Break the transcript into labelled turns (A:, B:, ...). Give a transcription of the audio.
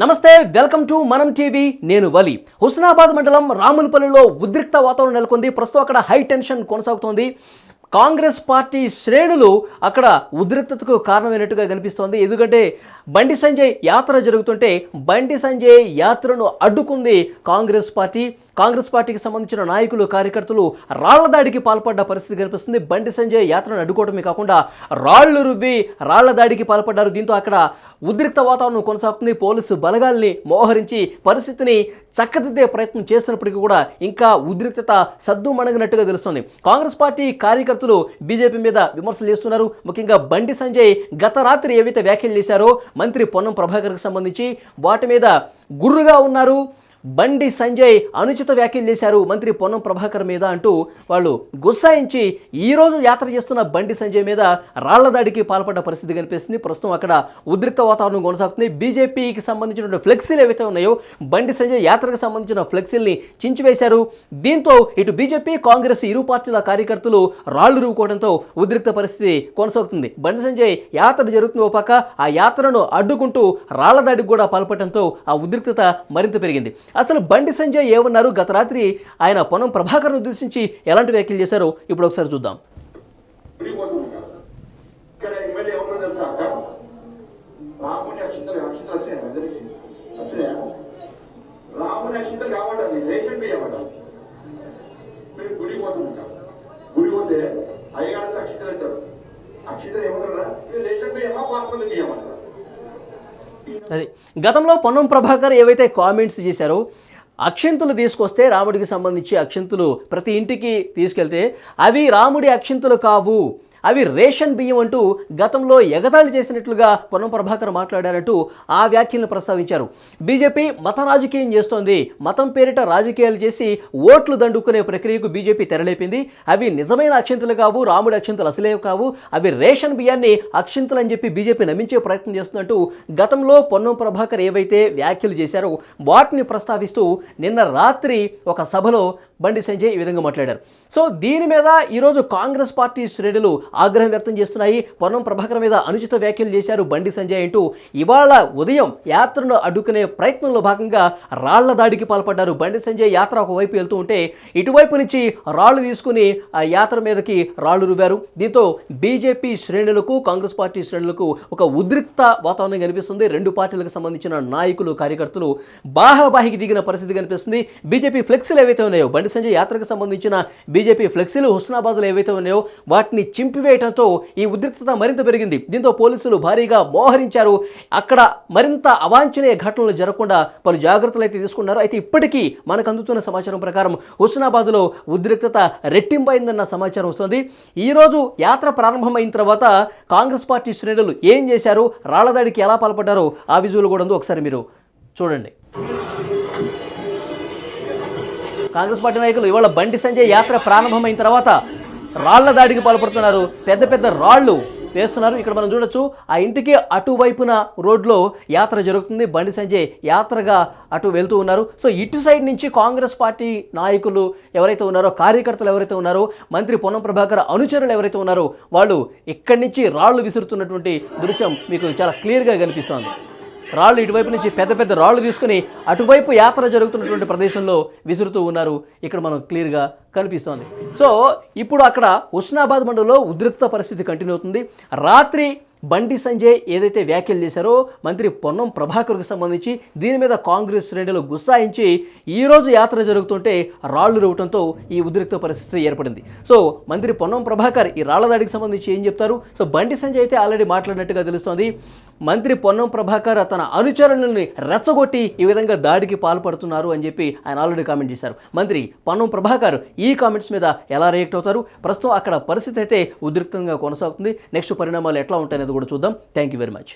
A: నమస్తే welcome to మనం TV. నేను వలి. హుస్నాబాద్ మండలం రాములపల్లిలో ఉద్రిక్త వాతావరణం నెలకొంది. ప్రస్తుతం అక్కడ హై టెన్షన్ కొనసాగుతోంది. కాంగ్రెస్ పార్టీ శ్రేణులు అక్కడ ఉద్రిక్తతకు కారణమైనట్టుగా కనిపిస్తోంది. ఎందుకంటే బండి సంజయ్ యాత్ర జరుగుతుంటే బండి సంజయ్ యాత్రను అడ్డుకుంది కాంగ్రెస్ పార్టీ. కాంగ్రెస్ పార్టీకి సంబంధించిన నాయకులు కార్యకర్తలు రాళ్ళ దాడికి పాల్పడ్డ పరిస్థితి కనిపిస్తుంది. బండి సంజయ్ యాత్రను అడ్డుకోవడమే కాకుండా రాళ్ళు రువ్వి రాళ్ళ దాడికి పాల్పడ్డారు. దీంతో అక్కడ ఉద్రిక్త వాతావరణం కొనసాగుతుంది. పోలీసు బలగాల్ని మోహరించి పరిస్థితిని చక్కదిద్దే ప్రయత్నం చేస్తున్నప్పటికీ కూడా ఇంకా ఉద్రిక్తత సద్దు మణగినట్టుగా తెలుస్తుంది. కాంగ్రెస్ పార్టీ కార్యకర్త కార్యకర్తలు బీజేపీ మీద విమర్శలు చేస్తున్నారు. ముఖ్యంగా బండి సంజయ్ గత రాత్రి ఏవైతే వ్యాఖ్యలు చేశారో మంత్రి పొన్నం ప్రభాకర్కి సంబంధించి వాటి మీద గుర్రుగా ఉన్నారు. బండి సంజయ్ అనుచిత వ్యాఖ్యలు చేశారు మంత్రి పొన్నం ప్రభాకర్ మీద అంటూ వాళ్ళు గుస్సాయించి ఈరోజు యాత్ర చేస్తున్న బండి సంజయ్ మీద రాళ్ళ దాడికి పాల్పడ్డ పరిస్థితి కనిపిస్తుంది. ప్రస్తుతం అక్కడ ఉద్రిక్త వాతావరణం కొనసాగుతుంది. బీజేపీకి సంబంధించిన ఫ్లెక్సీలు ఏవైతే ఉన్నాయో బండి సంజయ్ యాత్రకు సంబంధించిన ఫ్లెక్సీల్ని చించివేశారు. దీంతో ఇటు బీజేపీ కాంగ్రెస్ ఇరు పార్టీల కార్యకర్తలు రాళ్ళు రూపుకోవడంతో ఉద్రిక్త పరిస్థితి కొనసాగుతుంది. బండి సంజయ్ యాత్ర జరుగుతున్న ఓ పక్క ఆ యాత్రను అడ్డుకుంటూ రాళ్ళ దాడికి కూడా పాల్పడటంతో ఆ ఉద్రిక్తత మరింత పెరిగింది. అసలు బండి సంజయ్ ఏమన్నారు? గత రాత్రి ఆయన పొనం ప్రభాకర్ను ఉద్దేశించి ఎలాంటి వ్యాఖ్యలు చేశారో ఇప్పుడు ఒకసారి చూద్దాం.
B: రాముని అక్షింతలు రేషన్ బియ్యమట మీరు గుడి పోతుంది గుడి పోతే అక్షింతలు అక్షింతలు ఏమంటారా? మీరు రేషన్ బియ్యమా బాస్మతి బియ్యం
A: అది. గతంలో పొన్నం ప్రభాకర్ ఏవైతే కామెంట్స్ చేశారో అక్షింతలు తీసుకొస్తే రాముడికి సంబంధించి అక్షింతలు ప్రతి ఇంటికి తీసుకెళ్తే అవి రాముడి అక్షింతలు కావు. అవి రేషన్ బియ్యం అంటూ గతంలో ఎగతాళి చేసినట్లుగా పొన్నం ప్రభాకర్ మాట్లాడారంటూ ఆ వ్యాఖ్యలను ప్రస్తావించారు. బీజేపీ మత రాజకీయం చేస్తోంది. మతం పేరిట రాజకీయాలు చేసి ఓట్లు దండుకునే ప్రక్రియకు బీజేపీ తెరలేపింది. అవి నిజమైన అక్షింతలు కావు రాముడి అక్షింతలు అసలేవు కావు. అవి రేషన్ బియ్యాన్ని అక్షింతలు అని చెప్పి బీజేపీ నమ్మించే ప్రయత్నం చేస్తున్నట్టు గతంలో పొన్నం ప్రభాకర్ ఏవైతే వ్యాఖ్యలు చేశారో వాటిని ప్రస్తావిస్తూ నిన్న రాత్రి ఒక సభలో బండి సంజయ్ ఈ విధంగా మాట్లాడారు. సో దీని మీద ఈరోజు కాంగ్రెస్ పార్టీ శ్రేణులు ఆగ్రహం వ్యక్తం చేస్తున్నాయి. పొన్నం ప్రభాకర్ మీద అనుచిత వ్యాఖ్యలు చేశారు బండి సంజయ్ అంటూ ఇవాళ ఉదయం యాత్రను అడ్డుకునే ప్రయత్నంలో భాగంగా రాళ్ళ దాడికి పాల్పడ్డారు. బండి సంజయ్ యాత్ర ఒకవైపు వెళ్తూ ఉంటే ఇటువైపు నుంచి రాళ్ళు తీసుకుని ఆ యాత్ర మీదకి రాళ్ళు రువ్వారు. దీంతో బీజేపీ శ్రేణులకు కాంగ్రెస్ పార్టీ శ్రేణులకు ఒక ఉద్రిక్త వాతావరణం కనిపిస్తుంది. రెండు పార్టీలకు సంబంధించిన నాయకులు కార్యకర్తలు బాహాబాహికి దిగిన పరిస్థితి కనిపిస్తుంది. బీజేపీ ఫ్లెక్సీలు ఏవైతే ఉన్నాయో బండి సంజయ్ యాత్రకు సంబంధించిన బీజేపీ ఫ్లెక్సీలు హుస్నాబాద్లో ఏవైతే ఉన్నాయో వాటిని చింపివేయడంతో ఈ ఉద్రిక్తత మరింత పెరిగింది. దీంతో పోలీసులు భారీగా మోహరించారు. అక్కడ మరింత అవాంఛనీయ ఘటనలు జరగకుండా పలు జాగ్రత్తలు అయితే తీసుకున్నారు. అయితే ఇప్పటికీ మనకు అందుతున్న సమాచారం ప్రకారం హుస్నాబాద్లో ఉద్రిక్తత రెట్టింపైందన్న సమాచారం వస్తుంది. ఈరోజు యాత్ర ప్రారంభమైన తర్వాత కాంగ్రెస్ పార్టీ శ్రేణులు ఏం చేశారు? రాళ్ళదాడికి ఎలా పాల్పడ్డారో ఆ విజువల్ కూడా ఉందో. ఒకసారి మీరు చూడండి. కాంగ్రెస్ పార్టీ నాయకులు ఇవాళ బండి సంజయ్ యాత్ర ప్రారంభమైన తర్వాత రాళ్ళ దాడికి పాల్పడుతున్నారు. పెద్ద పెద్ద రాళ్ళు వేస్తున్నారు. ఇక్కడ మనం చూడొచ్చు ఆ ఇంటికి అటువైపున రోడ్లో యాత్ర జరుగుతుంది. బండి సంజయ్ యాత్రగా అటు వెళ్తూ ఉన్నారు. సో ఇటు సైడ్ నుంచి కాంగ్రెస్ పార్టీ నాయకులు ఎవరైతే ఉన్నారో కార్యకర్తలు ఎవరైతే ఉన్నారో మంత్రి పొన్నం ప్రభాకర్ అనుచరులు ఎవరైతే ఉన్నారో వాళ్ళు ఇక్కడి నుంచి రాళ్ళు విసురుతున్నటువంటి దృశ్యం మీకు చాలా క్లియర్గా కనిపిస్తోంది. రాళ్ళు ఇటువైపు నుంచి పెద్ద పెద్ద రాళ్ళు తీసుకుని అటువైపు యాత్ర జరుగుతున్నటువంటి ప్రదేశంలో విసురుతూ ఉన్నారు. ఇక్కడ మనం క్లియర్గా కనిపిస్తోంది. సో ఇప్పుడు అక్కడ ఉస్నాబాద్ మండలంలో ఉద్రిక్త పరిస్థితి కంటిన్యూ అవుతుంది. రాత్రి బండి సంజయ్ ఏదైతే వ్యాఖ్యలు చేశారో మంత్రి పొన్నం ప్రభాకర్కు సంబంధించి దీని మీద కాంగ్రెస్ శ్రేణులు గుస్సాయించి ఈరోజు యాత్ర జరుగుతుంటే రాళ్ళు రువ్వటంతో ఈ ఉద్రిక్త పరిస్థితి ఏర్పడింది. సో మంత్రి పొన్నం ప్రభాకర్ ఈ రాళ్ళ దాడికి సంబంధించి ఏం చెప్తారు? సో బండి సంజయ్ అయితే ఆల్రెడీ మాట్లాడినట్టుగా తెలుస్తోంది. మంత్రి పొన్నం ప్రభాకర్ తన అనుచరులని రెచ్చగొట్టి ఈ విధంగా దాడికి పాల్పడుతున్నారు అని చెప్పి ఆయన ఆల్రెడీ కామెంట్ చేశారు. మంత్రి పొన్నం ప్రభాకర్ ఈ కామెంట్స్ మీద ఎలా రియాక్ట్ అవుతారు? ప్రస్తుతం అక్కడ పరిస్థితి అయితే ఉద్రిక్తంగా కొనసాగుతుంది. నెక్స్ట్ పరిణామాలు ఎట్లా ఉంటాయనేది కూడా చూద్దాం. Thank you very much